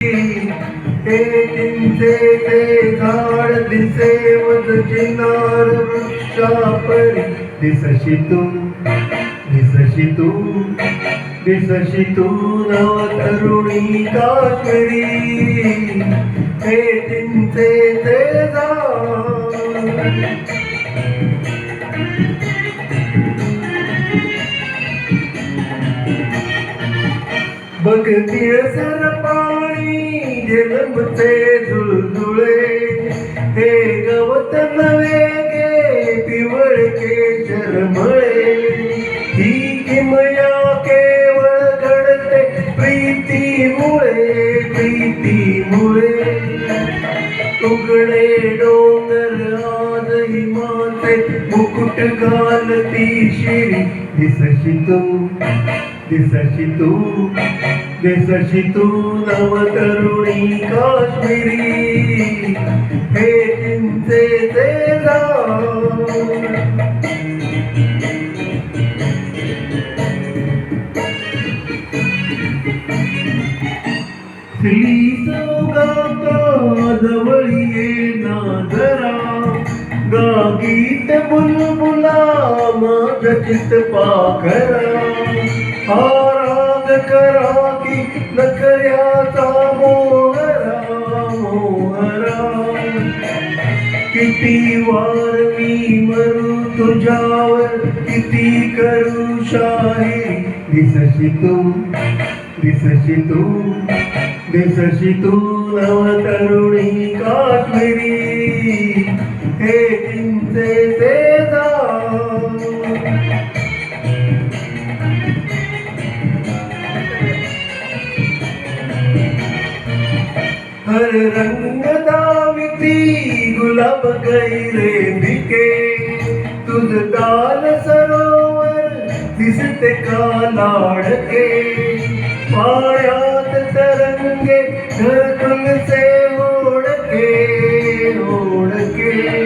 ते हे ते झाड दिसे वद चिनार वृक्षापरी दिसशी तू दिसशी तू दिसशी तू नव तरुणी काश्मीरी हे ते झाड बघ तिळ सरपा जलमते झुळझुळे हे गवत नवे गे पिवळके चरमळे ही किमया केवळ घडते प्रीतीमुळे प्रीतीमुळे. उघडे डोंगर आजही माते मुकुट घालती शिरी. दिसशी तू दिसशी तू दिसशी तू नव तरुणी. काश्मीरी हे चिंचेचे झाड. श्री सौगाता जवळी ये नाजरा गागीत बुलबुला माझ चित पाखरा. हा करा की नकऱ्याचा किती वार मी मरू तुझ्यावर किती करू शाही? दिसशी तू दिसशी तू दिसशी तू नव तरुणी काश्मीरी. हे चिंचेचे ते तर रंग गुलाब गैरे पिके तुझ दाल सरोवर दिसते का लाडके? पायात तरंगे घरकुल से ओढके ओढके.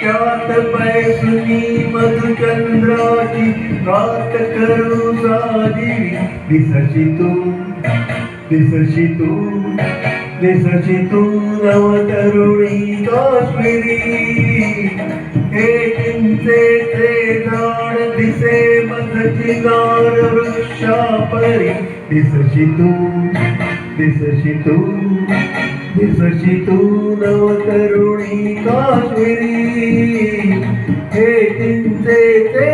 त्यात पैसुनी मधुचंद्राची रात करू साजी दिसशी तू दिसशी तू. दिसशी तू नव तरुणी काश्मिरी. हे चिंचेचे झाड दिसे मधची गार वृक्षापरी. दिसशी तू दिसशी तू दिसशी तू नव तरुणी काश्मिरी. हे चिंचेचे